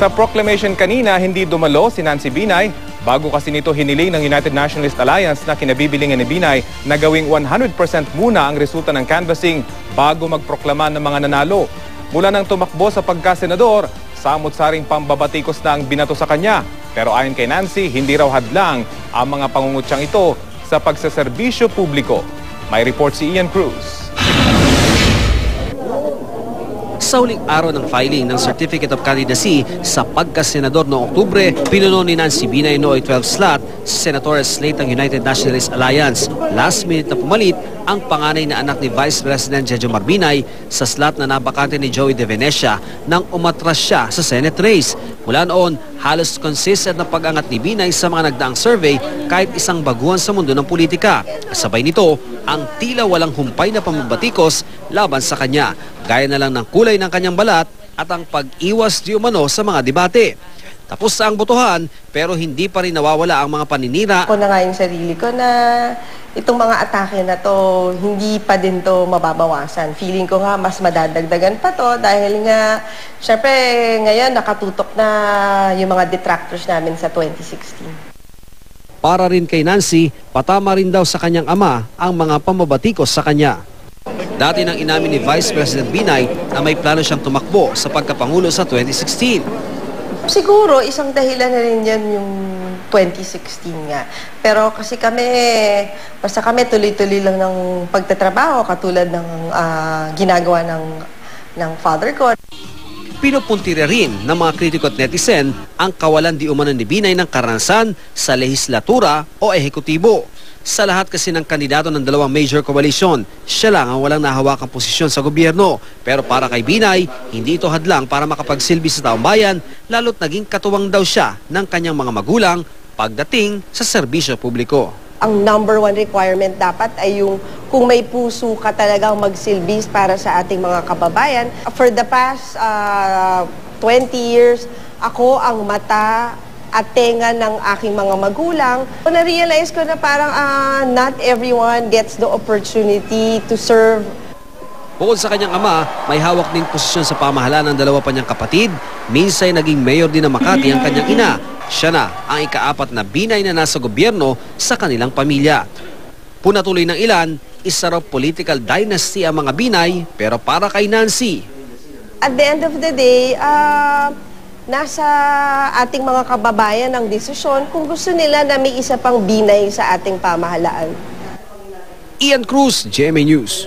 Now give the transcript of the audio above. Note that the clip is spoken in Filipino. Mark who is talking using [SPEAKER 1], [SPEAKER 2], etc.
[SPEAKER 1] Sa proclamation kanina, hindi dumalo si Nancy Binay bago kasi nito hiniling ng United Nationalist Alliance na kinabibilingan ni Binay na gawing 100% muna ang resulta ng canvassing bago magproklama ng mga nanalo. Mula nang tumakbo sa pagkasenador, samot-saring pambabatikos na ang binato sa kanya. Pero ayon kay Nancy, hindi raw hadlang ang mga pangungutsang ito sa pagsaserbisyo publiko. May report si Ian Cruz.
[SPEAKER 2] Sa uling araw ng filing ng Certificate of Candidacy sa pagkasenador noong Oktubre, pinuno ni Nancy Binay Noy 12 slot sa senatorial slate ng United Nationalist Alliance. Last minute na pumalit ang panganay na anak ni Vice President Jejo Marbinay sa slot na nabakante ni Joey De Venecia nang umatras siya sa Senate race. Mula noon, halos consistent na pag-angat ni Binay sa mga nagdaang survey kahit isang baguhan sa mundo ng politika. Sabay nito, ang tila walang humpay na pambabatikos laban sa kanya, gaya na lang ng kulay ng kanyang balat at ang pag-iwas di umano sa mga debate. Tapos sa ang botohan pero hindi pa rin nawawala ang mga paninira
[SPEAKER 3] Ako na nga yung sarili ko na itong mga atake na to, hindi pa din to mababawasan. Feeling ko nga mas madadagdagan pa to dahil nga, syempre ngayon nakatutok na yung mga detractors namin sa 2016.
[SPEAKER 2] para rin kay Nancy, patama rin daw sa kanyang ama ang mga pamabatikos sa kanya. Dati nang inamin ni Vice President Binay na may plano siyang tumakbo sa pagkapangulo sa 2016.
[SPEAKER 3] Siguro, isang dahilan na rin yan yung 2016 nga. Pero kasi kami, basta kami tuloy-tuloy lang ng pagtatrabaho katulad ng ah, ginagawa ng, ng father ko.
[SPEAKER 2] Pinupuntiri rin ng mga kritiko at netizen ang kawalan di umano ni Binay ng karanasan sa lehislatura o ehekutibo. Sa lahat kasi ng kandidato ng dalawang major coalition, siya lang ang walang nahawakang posisyon sa gobyerno. Pero para kay Binay, hindi ito hadlang para makapagsilbi sa taong bayan, lalo't naging katuwang daw siya ng kanyang mga magulang pagdating sa serbisyo publiko.
[SPEAKER 3] ang number one requirement dapat ay yung kung may puso ka talagang magsilbis para sa ating mga kababayan. For the past uh, 20 years, ako ang mata at tenga ng aking mga magulang. Na-realize ko na parang ah, not everyone gets the opportunity to serve
[SPEAKER 2] Bukod sa kanyang ama, may hawak ding posisyon sa pamahalaan ng dalawa pa niyang kapatid. Minsan naging mayor din ng Makati ang kanyang ina. Siya na ang ikaapat na binay na nasa gobyerno sa kanilang pamilya. Punatuloy ng ilan, isa raw political dynasty ang mga binay, pero para kay Nancy,
[SPEAKER 3] at the end of the day, ah, nasa ating mga kababayan ang desisyon kung gusto nila na may isa pang binay sa ating pamahalaan.
[SPEAKER 2] Ian Cruz, GMA News.